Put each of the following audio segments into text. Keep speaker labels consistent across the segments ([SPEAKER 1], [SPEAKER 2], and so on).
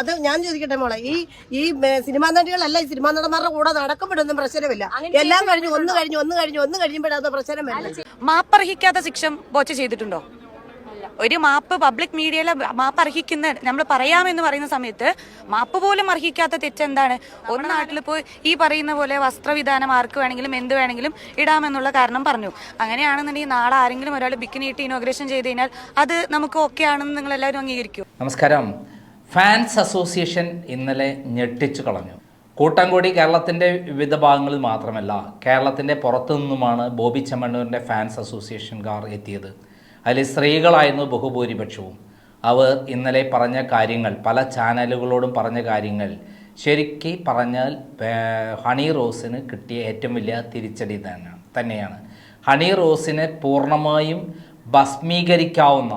[SPEAKER 1] അത് ഞാൻ ചോദിക്കട്ടെ മോളെ ഈ ഈ സിനിമാ നടികളല്ല ഈ സിനിമാ നടന്മാരുടെ കൂടെ നടക്കുമ്പോഴൊന്നും പ്രശ്നമില്ല. എല്ലാം കഴിഞ്ഞു ഒന്ന് കഴിഞ്ഞു ഒന്ന് കഴിഞ്ഞു ഒന്ന് കഴിയുമ്പോഴത് പ്രശ്നം വരില്ല
[SPEAKER 2] മാപ്പർഹിക്കാത്ത ശിക്ഷ ബോച്ച ചെയ്തിട്ടുണ്ടോ? ഒരു മാപ്പ് പബ്ലിക് മീഡിയയിലെ മാപ്പ് അർഹിക്കുന്ന നമ്മൾ പറയാമെന്ന് പറയുന്ന സമയത്ത് മാപ്പ് പോലും അർഹിക്കാത്ത തെറ്റെന്താണ്? ഒരു നാട്ടിൽ പോയി ഈ പറയുന്ന പോലെ വസ്ത്രവിധാനം ആർക്ക് വേണമെങ്കിലും എന്ത് വേണമെങ്കിലും ഇടാമെന്നുള്ള കാരണം പറഞ്ഞു. അങ്ങനെയാണെന്നുണ്ടെങ്കിൽ നാളെ ആരെങ്കിലും ഒരാൾ ബിക്കിനിയിട്ട് ഇനോഗ്രേഷൻ ചെയ്ത് കഴിഞ്ഞാൽ അത് നമുക്ക് ഓക്കെ ആണെന്ന് നിങ്ങൾ എല്ലാവരും അംഗീകരിക്കും.
[SPEAKER 3] നമസ്കാരം. ഫാൻസ് അസോസിയേഷൻ ഇന്നലെ ഞെട്ടിച്ചു കളഞ്ഞു. കൂട്ടംകൂടി കേരളത്തിന്റെ വിവിധ ഭാഗങ്ങളിൽ മാത്രമല്ല കേരളത്തിന്റെ പുറത്തു നിന്നുമാണ് ബോബി ചെമ്മണ്ണൂരിന്റെ ഫാൻസ് അസോസിയേഷൻകാർ എത്തിയത്. അതിൽ സ്ത്രീകളായിരുന്നു ബഹുഭൂരിപക്ഷവും. അവർ ഇന്നലെ പറഞ്ഞ കാര്യങ്ങൾ പല ചാനലുകളോടും പറഞ്ഞ കാര്യങ്ങൾ ശരിക്ക് പറഞ്ഞാൽ ഹണി റോസിന് കിട്ടിയ ഏറ്റവും വലിയ തിരിച്ചടി തന്നെ തന്നെയാണ്. ഹണി റോസിനെ പൂർണമായും ഭസ്മീകരിക്കാവുന്ന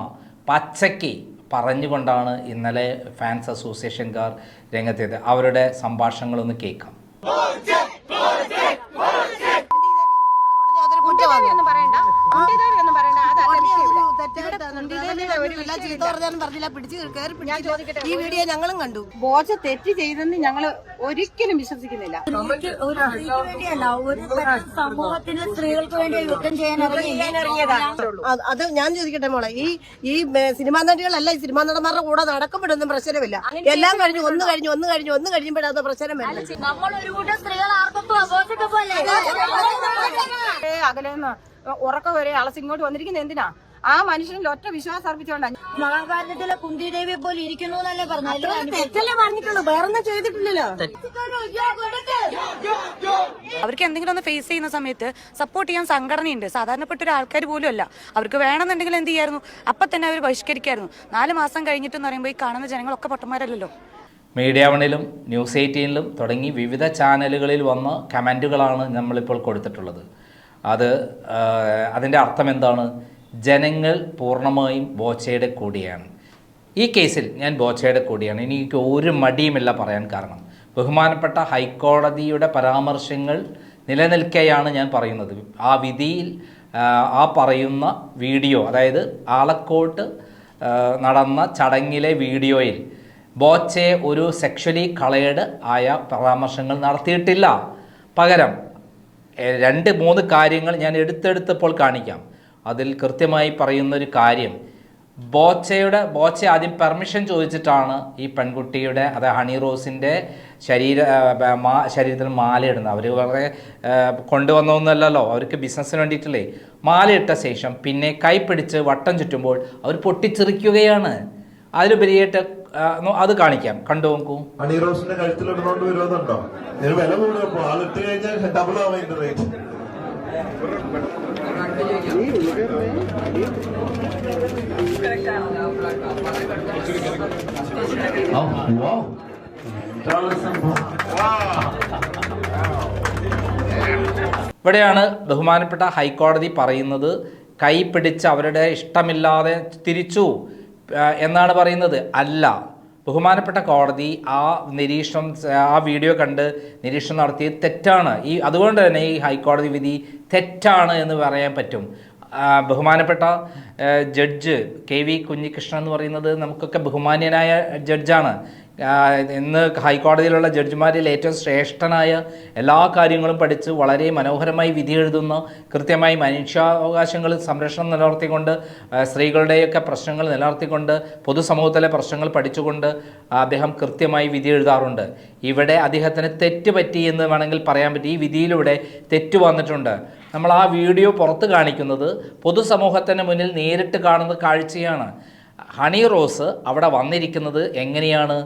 [SPEAKER 3] പച്ചയ്ക്ക് പറഞ്ഞുകൊണ്ടാണ് ഇന്നലെ ഫാൻസ് അസോസിയേഷൻകാർ രംഗത്തെത്തിയത്. അവരുടെ സംഭാഷണങ്ങളൊന്ന് കേൾക്കാം.
[SPEAKER 1] പറഞ്ഞില്ല. പിടിച്ച് കയറി
[SPEAKER 4] ഞാൻ
[SPEAKER 1] ഈ വീഡിയോ ഞങ്ങളും കണ്ടു.
[SPEAKER 4] ബോച്ച തെറ്റ് ചെയ്തെന്ന് ഞങ്ങൾ ഒരിക്കലും വിശ്വസിക്കുന്നില്ല.
[SPEAKER 5] സമൂഹത്തിന് സ്ത്രീകൾക്ക് വേണ്ടി യുദ്ധം ചെയ്യാൻ
[SPEAKER 1] അത് അത് ഞാൻ ചോദിക്കട്ടെ മോളെ ഈ ഈ സിനിമാ നടികളല്ല ഈ സിനിമാ നടന്മാരുടെ കൂടെ നടക്കുമ്പോഴൊന്നും പ്രശ്നമില്ല. എല്ലാം കഴിഞ്ഞു ഒന്ന് കഴിഞ്ഞു ഒന്ന് കഴിഞ്ഞു ഒന്ന് കഴിയുമ്പോഴത് പ്രശ്നം വരുന്നത്
[SPEAKER 5] നമ്മൾ ഒരു കൂട്ടം സ്ത്രീകൾ ആർക്കൊക്കെ അബോധത്തെ പോലെ.
[SPEAKER 4] ഏ, അകലെ നിന്ന് ഉറക്കം വരെ അളസിങ്ങോട്ട് വന്നിരിക്കുന്നത് എന്തിനാ? ആ മനുഷ്യനിൽ ഒറ്റ വിശ്വാസം അർപ്പിച്ചോണ്ടാണ്
[SPEAKER 5] മഹാഭാരതത്തിലെ കുന്തി ദേവിയെ പോലെ ഇരിക്കുന്നു എന്നല്ലേ പറഞ്ഞു
[SPEAKER 1] തെറ്റല്ലേ പറഞ്ഞിട്ടുള്ളൂ. വേറൊന്നും ചെയ്തിട്ടില്ലല്ലോ.
[SPEAKER 2] അവർക്ക് എന്തെങ്കിലും ഒന്ന് ഫേസ് ചെയ്യുന്ന സമയത്ത് സപ്പോർട്ട് ചെയ്യാൻ സംഘടനയുണ്ട്. സാധാരണപ്പെട്ട ഒരു ആൾക്കാർ പോലും അല്ല. അവർക്ക് വേണമെന്നുണ്ടെങ്കിൽ എന്ത് ചെയ്യായിരുന്നു? അപ്പം തന്നെ അവർ ബഹിഷ്കരിക്കായിരുന്നു നാല് മാസം കഴിഞ്ഞിട്ടെന്ന് പറയുമ്പോൾ ഈ കാണുന്ന ജനങ്ങളൊക്കെ പൊട്ടന്മാരല്ലല്ലോ.
[SPEAKER 3] മീഡിയ വണിലും ന്യൂസ് എയ്റ്റീനിലും തുടങ്ങി വിവിധ ചാനലുകളിൽ വന്ന കമന്റുകളാണ് നമ്മളിപ്പോൾ കൊടുത്തിട്ടുള്ളത്. അത് അതിന്റെ അർത്ഥം എന്താണ്? ജനങ്ങൾ പൂർണമായും ബോച്ചയുടെ കൂടിയാണ്. ഈ കേസിൽ ഞാൻ ബോച്ചയുടെ കൂടിയാണ്. എനിക്ക് ഒരു മടിയുമില്ല പറയാൻ കാരണം. ബഹുമാനപ്പെട്ട ഹൈക്കോടതിയുടെ പരാമർശങ്ങൾ നിലനിൽക്കെയാണ് ഞാൻ പറയുന്നത്. ആ വിധിയിൽ ആ, പറയുന്ന വീഡിയോ അതായത് ആളക്കോട്ട് നടന്ന ചടങ്ങിലെ വീഡിയോയിൽ ബോച്ചെ ഒരു സെക്ഷലി കളേഡ് ആയ പരാമർശങ്ങൾ നടത്തിയിട്ടില്ല. പകരം രണ്ട് മൂന്ന് കാര്യങ്ങൾ ഞാൻ എടുത്തെടുത്തപ്പോൾ കാണിക്കാം. അതിൽ കൃത്യമായി പറയുന്ന ഒരു കാര്യം. ബോച്ചയുടെ ബോച്ച ആദ്യം പെർമിഷൻ ചോദിച്ചിട്ടാണ് ഈ പെൺകുട്ടിയുടെ അതായത് ഹണി റോസിന്റെ ശരീര മാ ശരീരത്തിൽ മാലയിടുന്നത് അവർ വളരെ കൊണ്ടുവന്നല്ലോ അവർക്ക് ബിസിനസ്സിന് വേണ്ടിയിട്ടല്ലേ. മാലയിട്ട ശേഷം പിന്നെ കൈ പിടിച്ച് വട്ടം ചുറ്റുമ്പോൾ അവർ പൊട്ടിച്ചെറിക്കുകയാണ്. അതിലുപരിയായിട്ട് അത് കാണിക്കാം. കണ്ടു നോക്കൂ.
[SPEAKER 6] ഹണി റോസിന്റെ കഴുത്തിൽ ഇടുന്നോണ്ട് വരുന്നുണ്ടോ വില കഴിഞ്ഞാൽ ഡബിൾ ആവും അതിന്റെ റേറ്റ്
[SPEAKER 3] ഇവിടെയാണ് ബഹുമാനപ്പെട്ട ഹൈക്കോടതി പറയുന്നത് കൈ പിടിച്ച് അവരുടെ ഇഷ്ടമില്ലാതെ തിരിച്ചു എന്നാണ് പറയുന്നത്. അല്ല. ബഹുമാനപ്പെട്ട കോടതി ആ നിരീക്ഷണം ആ വീഡിയോ കണ്ട് നിരീക്ഷണം നടത്തിയത് തെറ്റാണ്. ഈ അതുകൊണ്ട് തന്നെ ഈ ഹൈക്കോടതി വിധി തെറ്റാണ് എന്ന് പറയാൻ പറ്റും. ബഹുമാനപ്പെട്ട ജഡ്ജ് കെ വി കുഞ്ഞികൃഷ്ണൻ എന്ന് പറയുന്നത് നമുക്കൊക്കെ ബഹുമാന്യനായ ജഡ്ജാണ്. ഇന്ന് ഹൈക്കോടതിയിലുള്ള ജഡ്ജിമാരിൽ ഏറ്റവും ശ്രേഷ്ഠനായ എല്ലാ കാര്യങ്ങളും പഠിച്ച് വളരെ മനോഹരമായി വിധി എഴുതുന്ന. കൃത്യമായി മനുഷ്യാവകാശങ്ങൾ സംരക്ഷണം നിലനിർത്തിക്കൊണ്ട് സ്ത്രീകളുടെയൊക്കെ പ്രശ്നങ്ങൾ നിലനിർത്തിക്കൊണ്ട് പൊതുസമൂഹത്തിലെ പ്രശ്നങ്ങൾ പഠിച്ചുകൊണ്ട് അദ്ദേഹം കൃത്യമായി വിധി എഴുതാറുണ്ട്. ഇവിടെ അദ്ദേഹത്തിന് തെറ്റ് പറ്റി എന്ന് വേണമെങ്കിൽ പറയാൻ പറ്റി. ഈ വിധിയിലൂടെ തെറ്റ് വന്നിട്ടുണ്ട്. നമ്മൾ ആ വീഡിയോ പുറത്ത് കാണിക്കുന്നത് പൊതുസമൂഹത്തിന് മുന്നിൽ നേരിട്ട് കാണുന്ന കാഴ്ചയാണ്. ഹണി റോസ് അവിടെ വന്നിരിക്കുന്നത് എങ്ങനെയാണ്?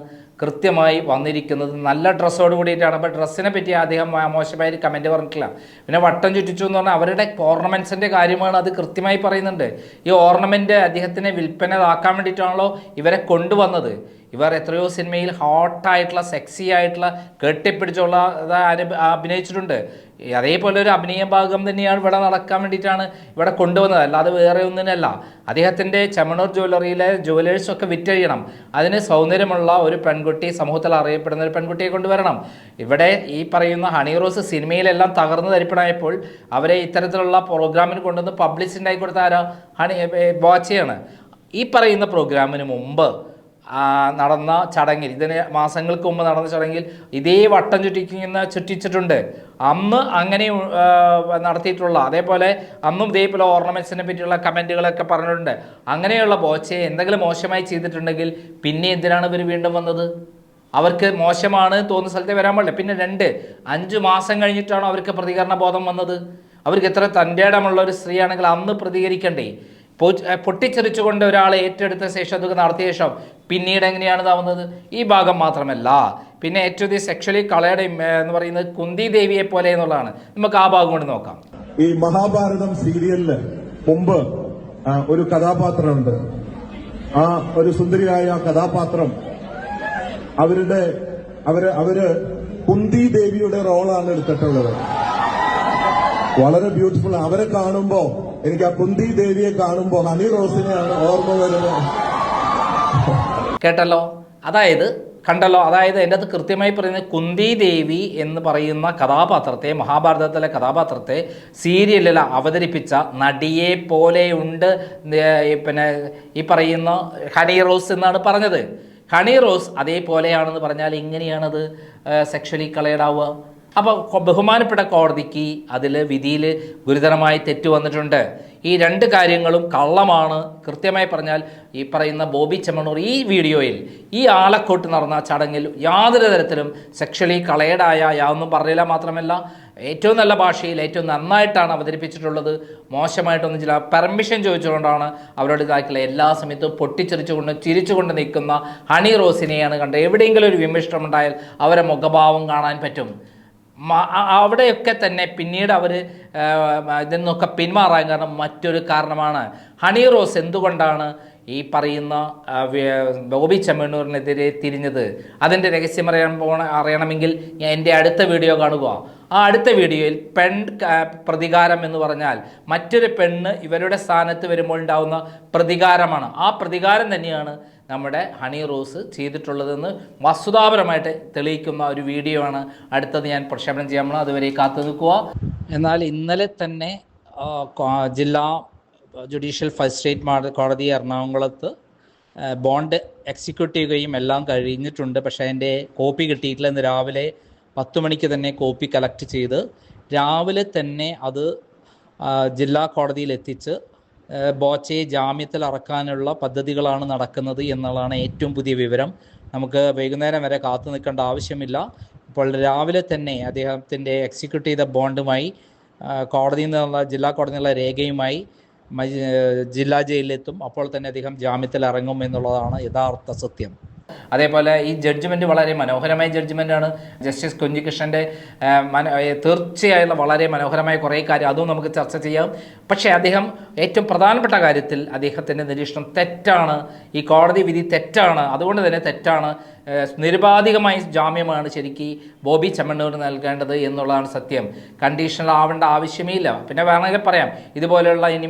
[SPEAKER 3] കൃത്യമായി വന്നിരിക്കുന്നത്. നല്ല ഡ്രസ്സോട് കൂടിയിട്ടാണ്. അപ്പോൾ ഡ്രസ്സിനെ പറ്റി അദ്ദേഹം മോശമായ കമന്റ് പറഞ്ഞിട്ടില്ല. പിന്നെ വട്ടം ചുറ്റിച്ചു എന്ന് പറഞ്ഞാൽ അവരുടെ ഓർണമെന്റ്സിന്റെ കാര്യമാണ് അത് കൃത്യമായി പറയുന്നുണ്ട്. ഈ ഓർണമെന്റ് അദ്ദേഹത്തിനെ വിൽപ്പനതാക്കാൻ വേണ്ടിയിട്ടാണല്ലോ ഇവരെ കൊണ്ടുവന്നത്. ഇവർ എത്രയോ സിനിമയിൽ ഹോട്ടായിട്ടുള്ള സെക്സി ആയിട്ടുള്ള കെട്ടിപ്പിടിച്ചുള്ള അഭിനയിച്ചിട്ടുണ്ട്. അതേപോലെ ഒരു അഭിനയ ഭാഗം തന്നെയാണ് ഇവിടെ നടക്കാൻ വേണ്ടിയിട്ടാണ് ഇവിടെ കൊണ്ടുവന്നത്. അല്ലാതെ വേറെ ഒന്നിനല്ല. അദ്ദേഹത്തിന്റെ ചെമ്മണൂർ ജ്വല്ലറിയിലെ ജുവലേഴ്സൊക്കെ വിറ്റഴിയണം. അതിന് സൗന്ദര്യമുള്ള ഒരു പെൺകുട്ടി സമൂഹത്തിൽ അറിയപ്പെടുന്ന ഒരു പെൺകുട്ടിയെ കൊണ്ടുവരണം. ഇവിടെ ഈ പറയുന്ന ഹണി റോസ് സിനിമയിലെല്ലാം തകർന്നു തരിപ്പണായപ്പോൾ അവരെ ഇത്തരത്തിലുള്ള പ്രോഗ്രാമിന് കൊണ്ടുവന്ന് പബ്ലിസിറ്റി ആയി കൊടുത്ത ആരാ? ഹണി ബോച്ചയാണ്. ഈ പറയുന്ന പ്രോഗ്രാമിന് മുമ്പ് നടന്ന ചടങ്ങിൽ ഇതിന് മാസങ്ങൾക്ക് മുമ്പ് നടന്ന ചടങ്ങിൽ ഇതേ വട്ടം ചുറ്റിക്കുന്ന ചുറ്റിച്ചിട്ടുണ്ട്. അന്ന് അങ്ങനെ നടത്തിയിട്ടുള്ള അതേപോലെ അന്നും ഇതേപോലെ ഓർണമെന്റ്സിനെ പറ്റിയുള്ള കമന്റുകളൊക്കെ പറഞ്ഞിട്ടുണ്ട്. അങ്ങനെയുള്ള ബോച്ചയെ എന്തെങ്കിലും മോശമായി ചെയ്തിട്ടുണ്ടെങ്കിൽ പിന്നെ എന്തിനാണ് ഇവർ വീണ്ടും വന്നത്? അവർക്ക് മോശമാണ് തോന്നുന്ന സ്ഥലത്തെ വരാൻ പാടില്ല. പിന്നെ രണ്ട് അഞ്ച് മാസം കഴിഞ്ഞിട്ടാണോ അവർക്ക് പ്രതികരണ ബോധം വന്നത്? അവർക്ക് എത്ര തന്റെ ഇടമുള്ള ഒരു സ്ത്രീയാണെങ്കിൽ അന്ന് പ്രതികരിക്കണ്ടേ? പൊട്ടിച്ചെറിച്ചുകൊണ്ട് ഒരാളെ ഏറ്റെടുത്ത ശേഷം അതൊക്കെ നടത്തിയ ശേഷം പിന്നീട് എങ്ങനെയാണ് ഇതാവുന്നത്? ഈ ഭാഗം മാത്രമല്ല. പിന്നെ ഏറ്റവും അധികം സെക്ഷലി കളയുടെ എന്ന് പറയുന്നത് കുന്തി ദേവിയെ പോലെ എന്നുള്ളതാണ്. നമുക്ക് ആ ഭാഗം കൊണ്ട് നോക്കാം.
[SPEAKER 6] ഈ മഹാഭാരതം സീരിയലിൽ മുമ്പ് ഒരു കഥാപാത്രമുണ്ട്. ആ ഒരു സുന്ദരിയായ കഥാപാത്രം അവരുടെ അവർ അവർ കുന്തി ദേവിയുടെ റോളാണ് എടുത്തിട്ടുള്ളത്. വളരെ ബ്യൂട്ടിഫുൾ. അവരെ കാണുമ്പോ എനിക്ക് ആ കുന്തി ദേവിയെ കാണുമ്പോൾ ഹണി റോസിനെയാണ് ഓർമ്മ വരുന്നത്.
[SPEAKER 3] കേട്ടല്ലോ? അതായത് കണ്ടല്ലോ? അതായത് എന്റെ അത് കൃത്യമായി പറയുന്നത് കുന്തി ദേവി എന്ന് പറയുന്ന കഥാപാത്രത്തെ മഹാഭാരതത്തിലെ കഥാപാത്രത്തെ സീരിയലിൽ അവതരിപ്പിച്ച നടിയെ പോലെയുണ്ട് പിന്നെ ഈ പറയുന്ന ഹണി റോസ് എന്നാണ് പറഞ്ഞത്. ഹണി റോസ് അതേപോലെയാണെന്ന് പറഞ്ഞാൽ എങ്ങനെയാണത് സെക്ഷലി കളയടാവുക അപ്പോൾ ബഹുമാനപ്പെട്ട കോടതിക്ക് അതിൽ വിധിയിൽ ഗുരുതരമായി തെറ്റ് വന്നിട്ടുണ്ട്. ഈ രണ്ട് കാര്യങ്ങളും കള്ളമാണ്. കൃത്യമായി പറഞ്ഞാൽ ഈ പറയുന്ന ബോബി ചെമ്മണൂർ ഈ വീഡിയോയിൽ ഈ ആലക്കോട്ട് നടന്ന ചടങ്ങിൽ യാതൊരു തരത്തിലും സെക്ഷലി കളയടായ യാതൊന്നും പറയില്ല മാത്രമല്ല ഏറ്റവും നല്ല ഭാഷയിൽ ഏറ്റവും നന്നായിട്ടാണ് അവതരിപ്പിച്ചിട്ടുള്ളത്. മോശമായിട്ടൊന്നും ചില പെർമിഷൻ ചോദിച്ചുകൊണ്ടാണ് അവരോട് ഇതാക്കിയുള്ള എല്ലാ സമയത്തും പൊട്ടിച്ചെറിച്ചുകൊണ്ട് ചിരിച്ചുകൊണ്ട് നിൽക്കുന്ന ഹണി റോസിനെയാണ് കണ്ടത്. എവിടെയെങ്കിലും ഒരു വിമിഷ്ടമുണ്ടായാൽ അവരെ മുഖഭാവം കാണാൻ പറ്റും. അവിടെയൊക്കെ തന്നെ പിന്നീട് അവർ ഇതിൽ നിന്നൊക്കെ പിന്മാറാൻ കാരണം മറ്റൊരു കാരണമാണ്. ഹണി റോസ് എന്തുകൊണ്ടാണ് ഈ പറയുന്ന ബോബി ചെമ്മണ്ണൂരിനെതിരെ തിരിഞ്ഞത്? അതിന്റെ രഹസ്യം അറിയാൻ പോണ അറിയണമെങ്കിൽ എന്റെ അടുത്ത വീഡിയോ കാണുക. ആ അടുത്ത വീഡിയോയിൽ പെൺ പ്രതികാരം എന്ന് പറഞ്ഞാൽ മറ്റൊരു പെണ്ണ് ഇവരുടെ സ്ഥാനത്ത് വരുമ്പോൾ ഉണ്ടാവുന്ന പ്രതികാരമാണ്. ആ പ്രതികാരം തന്നെയാണ് നമ്മുടെ ഹണി റോസ് ചെയ്തിട്ടുള്ളതെന്ന് വസ്തുതാപരമായിട്ട് തെളിയിക്കുന്ന ഒരു വീഡിയോ ആണ്. അടുത്തത് ഞാൻ പ്രക്ഷേപണം ചെയ്യാൻ അതുവരെ കാത്തു നിൽക്കുക. എന്നാൽ ഇന്നലെ തന്നെ ജില്ലാ ജുഡീഷ്യൽ ഫസ്റ്റ് മാ- കോടതി എറണാകുളത്ത് ബോണ്ട് എക്സിക്യൂട്ട് ചെയ്യുകയും എല്ലാം കഴിഞ്ഞിട്ടുണ്ട്. പക്ഷേ അതിന്റെ കോപ്പി കിട്ടിയിട്ടില്ല. ഇന്ന് രാവിലെ പത്ത് മണിക്ക് തന്നെ കോപ്പി കളക്ട് ചെയ്ത് രാവിലെ തന്നെ അത് ജില്ലാ കോടതിയിൽ എത്തിച്ച് ബോച്ചയെ ജാമ്യത്തിൽ അറക്കാനുള്ള പദ്ധതികളാണ് നടക്കുന്നത് എന്നുള്ളതാണ് ഏറ്റവും പുതിയ വിവരം. നമുക്ക് വൈകുന്നേരം വരെ കാത്തു നിൽക്കേണ്ട ആവശ്യമില്ല. ഇപ്പോൾ രാവിലെ തന്നെ അദ്ദേഹത്തിന്റെ എക്സിക്യൂട്ട് ചെയ്ത ബോണ്ടുമായി കോടതിയിൽ നിന്നുള്ള ജില്ലാ കോടതിയിൽ നിന്നുള്ള രേഖയുമായി ജില്ലാ ജയിലിലെത്തും. അപ്പോൾ തന്നെ അദ്ദേഹം ജാമ്യത്തിൽ ഇറങ്ങും എന്നുള്ളതാണ് യഥാർത്ഥ സത്യം. അതേപോലെ ഈ ജഡ്ജ്മെന്റ് വളരെ മനോഹരമായ ജഡ്ജ്മെന്റാണ് ജസ്റ്റിസ് കുഞ്ഞികൃഷ്ണന്റെ മന തീർച്ചയായുള്ള വളരെ മനോഹരമായ കുറേ കാര്യം അതും നമുക്ക് ചർച്ച ചെയ്യാം. പക്ഷേ അദ്ദേഹം ഏറ്റവും പ്രധാനപ്പെട്ട കാര്യത്തിൽ അദ്ദേഹത്തിന്റെ നിരീക്ഷണം തെറ്റാണ്. ഈ കോടതി വിധി തെറ്റാണ്. അതുകൊണ്ട് തന്നെ തെറ്റാണ്. നിരുപാധികമായ ജാമ്യമാണ് ശരിക്ക് ബോബി ചെമ്മണ്ണൂർ നൽകേണ്ടത് എന്നുള്ളതാണ് സത്യം. കണ്ടീഷണൽ ആവേണ്ട ആവശ്യമേ ഇല്ല പിന്നെ വേണമെങ്കിൽ പറയാം. ഇതുപോലെയുള്ള ഇനി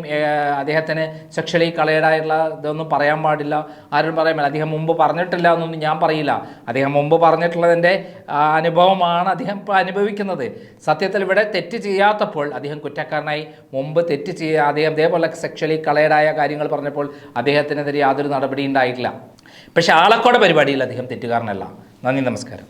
[SPEAKER 3] അദ്ദേഹത്തിന് സെക്ഷലി കളയടായുള്ള ഇതൊന്നും പറയാൻ പാടില്ല. ആരും പറയാൻ പാടില്ല. അദ്ദേഹം മുമ്പ് പറഞ്ഞിട്ടില്ല എന്നൊന്നും ഞാൻ പറയില്ല. അദ്ദേഹം മുമ്പ് പറഞ്ഞിട്ടുള്ളതിന്റെ അനുഭവമാണ് അദ്ദേഹം അനുഭവിക്കുന്നത്. സത്യത്തിൽ ഇവിടെ തെറ്റ് ചെയ്യാത്തപ്പോൾ അദ്ദേഹം കുറ്റക്കാരനായി മുമ്പ് തെറ്റ് ചെയ്യുക അദ്ദേഹം ഇതേപോലെ സെക്ഷലി കളയേടായ കാര്യങ്ങൾ പറഞ്ഞപ്പോൾ അദ്ദേഹത്തിനെതിരെ യാതൊരു നടപടി ഉണ്ടായിട്ടില്ല. പക്ഷേ ആളക്കോടെ പരിപാടിയിൽ അദ്ദേഹം തെറ്റുകാരനല്ല. നന്ദി നമസ്കാരം.